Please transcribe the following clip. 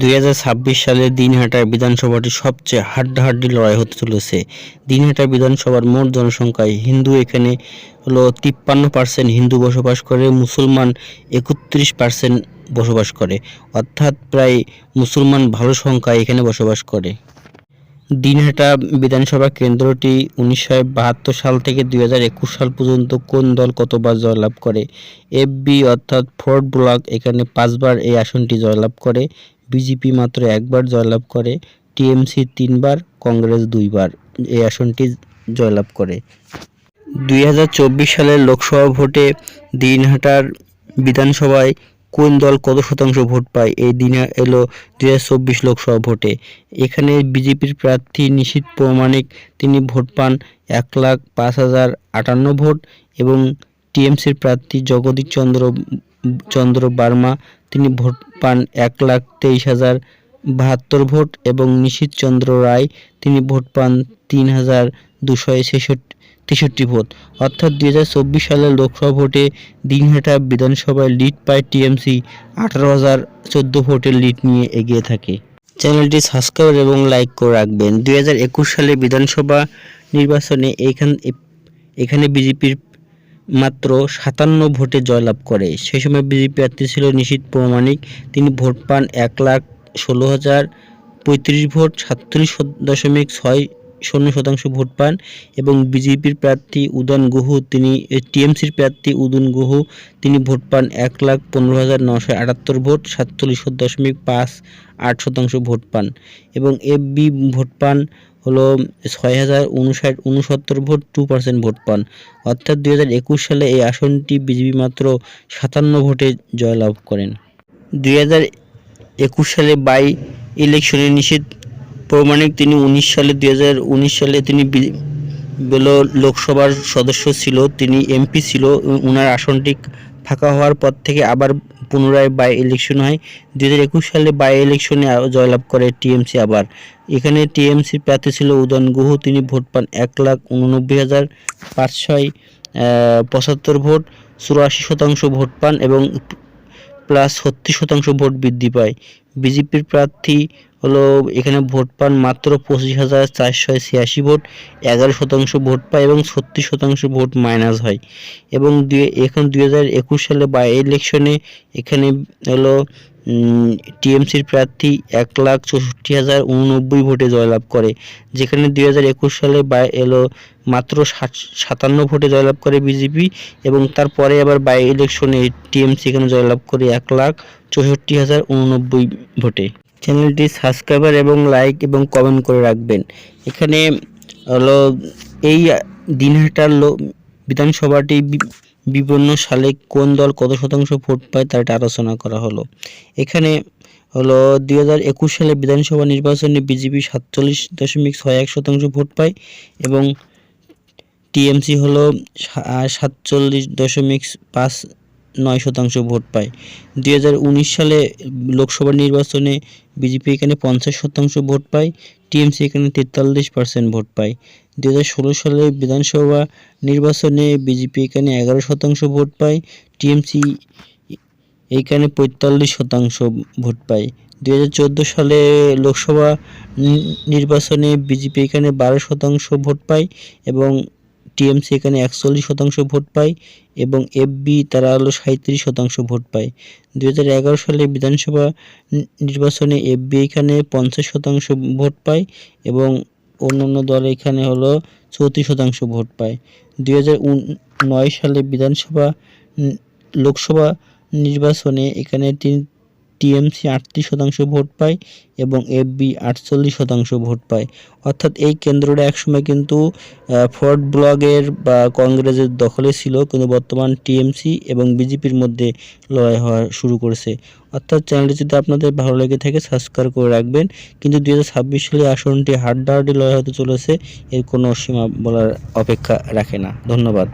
দুই হাজার ছাব্বিশ সালে দিনহাটার বিধানসভাটি সবচেয়ে হাড্ডাহাড্ডি লড়াই হতে চলেছে। দিনহাটা বিধানসভার মোট জনসংখ্যায় হিন্দু, এখানে হলো তিপ্পান্ন পার্সেন্ট হিন্দু বসবাস করে, মুসলমান একত্রিশ পার্সেন্ট বসবাস করে, অর্থাৎ প্রায় মুসলমান ভালো সংখ্যায় এখানে বসবাস করে। দিনহাটা বিধানসভা কেন্দ্রটি উনিশশো বাহাত্তর সাল থেকে দুই হাজার একুশ সাল পর্যন্ত কোন দল কতবার জয়লাভ করে? এফবি অর্থাৎ ফোর্থ ব্লক, এখানে পাঁচবার এই আসনটি জয়লাভ করে। বিজেপি মাত্র একবার জয়লাভ করে, টিএমসি তিনবার, কংগ্রেস দুইবার। এই আসনটি জয়লাভ করে। দুই হাজার চব্বিশ সালের লোকসভা ভোটে দিনহাটার বিধানসভায় কোন দল কত শতাংশ ভোট পায়, এই দিনে এলো দুই হাজার চব্বিশ লোকসভা ভোটে। এখানে বিজেপির প্রার্থী নিশীত প্রমাণিক, তিনি ভোট পান এক লাখ পাঁচ হাজার আটান্ন ভোট এবং টিএমসির প্রার্থী জগদীশ চন্দ্র চন্দ্র বার্মা তিনি ভোট পান এক লাখ তেইশ হাজার বাহাত্তর ভোট এবং নিশীত চন্দ্র রায় তিনি ভোট পান তিন হাজার দুশো ছেষট্টি, তেষট্টি ভোট। অর্থাৎ দুই হাজার চব্বিশ সালের লোকসভা ভোটে দিনহাটা বিধানসভায় লিড পায় টিএমসি, আঠারো হাজার চোদ্দ ভোটের লিড নিয়ে এগিয়ে থাকে। চ্যানেলটি সাবস্ক্রাইব এবং লাইক করে রাখবেন। দুই হাজার একুশ সালে বিধানসভা নির্বাচনে এইখান এখানে বিজেপির মাত্র সাতান্ন ভোটে জয়লাভ করে। সেই সময় বিজেপি প্রার্থী ছিল নিশীত প্রমাণিক। তিনি ভোট পান এক লাখ ষোলো হাজার পঁয়ত্রিশ ভোট, সাতত্রিশ দশমিক ছয় শূন্য শতাংশ ভোট পান এবং বিজেপির প্রার্থী উদয়ন গুহু, তিনি টিএমসির প্রার্থী উদয়ন গুহু, তিনি ভোট পান এক লাখ পনেরো হাজার নশো আটাত্তর ভোট, সাতচল্লিশ দশমিক পাঁচ আট শতাংশ ভোট পান এবং এফবি ভোট পান হলো ছয় হাজার উনষাট উনসত্তর ভোট, টু পার্সেন্ট ভোট পান। অর্থাৎ দুই হাজার একুশ সালে এই আসনটি বিজেপি মাত্র সাতান্ন ভোটে জয়লাভ করেন। দুই হাজার একুশ সালে বাই ইলেকশনে নিষেধ প্রমাণিক তিনি উনিশ সালে, দুই হাজার উনিশ সালে তিনি বেলো লোকসভার সদস্য ছিল, তিনি এমপি ছিল। ওনার আসনটি ফাঁকা হওয়ার পর থেকে আবার পুনরায় বাই ইলেকশন হয়। দুই হাজার একুশ সালে বাই ইলেকশনে জয়লাভ করে টিএমসি আবার। এখানে টিএমসি প্রার্থী ছিল উদয়ন গুহ, তিনি ভোট পান এক লাখ উননব্বই হাজার পাঁচশয় পঁচাত্তর ভোট, চুরাশি শতাংশ ভোট পান এবং প্লাস ছত্রিশ শতাংশ ভোট বৃদ্ধি পায়। বিজেপির প্রার্থী হলো এখানে ভোট পান মাত্র পঁচিশ হাজার চারশো ছিয়াশি ভোট, এগারো শতাংশ ভোট পায় এবং ছত্রিশ শতাংশ ভোট মাইনাস হয়। এবং এখন দুই হাজার একুশ সালে বাই ইলেকশনে এখানে হলো টিএমসির প্রার্থী এক লাখ চৌষট্টি হাজার উননব্বই ভোটে জয়লাভ করে, যেখানে দুই হাজার একুশ সালে বাই এলো মাত্র সাতান্ন ভোটে জয়লাভ করে বিজেপি এবং তারপরে আবার বাই ইলেকশনে টিএমসি এখানে জয়লাভ করে এক লাখ চৌষট্টি হাজার উননব্বই ভোটে। চ্যানেলটি সাবস্ক্রাইবার এবং লাইক এবং কমেন্ট করে রাখবেন। এখানে হলো এই দিনহাটার বিধানসভাটি বি- বিভিন্ন সালে কোন দল কত শতাংশ ভোট পায় তার একটা আলোচনা করা হলো। এখানে হলো দুই হাজার একুশ সালে বিধানসভা নির্বাচনে বিজেপি সাতচল্লিশ দশমিক ছয় এক শতাংশ ভোট পায় এবং টিএমসি হলো সাতচল্লিশ দশমিক পাঁচ নয় শতাংশ ভোট পায়। দুই হাজার উনিশ সালে লোকসভা নির্বাচনে বিজেপি এখানে পঞ্চাশ শতাংশ ভোট পায়, টিএমসি এখানে তেতাল্লিশ পার্সেন্ট ভোট পায়। দু হাজার ষোলো সালে বিধানসভা নির্বাচনে বিজেপি এখানে এগারো শতাংশ ভোট পায়, টিএমসি এইখানে পঁয়তাল্লিশ শতাংশ ভোট পায়। দু হাজার চোদ্দ সালে লোকসভা নির্বাচনে বিজেপি এখানে বারো শতাংশ ভোট পায় এবং টিএমসি এখানে একচল্লিশ শতাংশ ভোট পায় এবং এফবি তারা হলো সাঁত্রিশ শতাংশ ভোট পায়। দু হাজার এগারো সালে বিধানসভা নির্বাচনে এফবি এখানে পঞ্চাশ শতাংশ ভোট পায় এবং অন্যান্য দল এখানে হলো চৌত্রিশ শতাংশ ভোট পায়। দুই নয় সালে বিধানসভা লোকসভা নির্বাচনে এখানে তিন টিএমসি আটত্রিশ শতাংশ ভোট পায় এবং এফবি আটচল্লিশ শতাংশ ভোট পায়। অর্থাৎ এই কেন্দ্রটা একসময় কিন্তু ফোর্থ ব্লগের বা কংগ্রেসের দখলে ছিল, কিন্তু বর্তমান টিএমসি এবং বিজেপির মধ্যে লড়াই হওয়া শুরু করেছে। অর্থাৎ চ্যানেলটি যদি আপনাদের ভালো লেগে থাকে সাবস্ক্রাইব করে রাখবেন। কিন্তু দু হাজার ছাব্বিশ সালে আসনটি হাড্ডাহাড্ডি লড়াই হতে চলেছে, এর কোনো সীমা বলার অপেক্ষা রাখে না। ধন্যবাদ।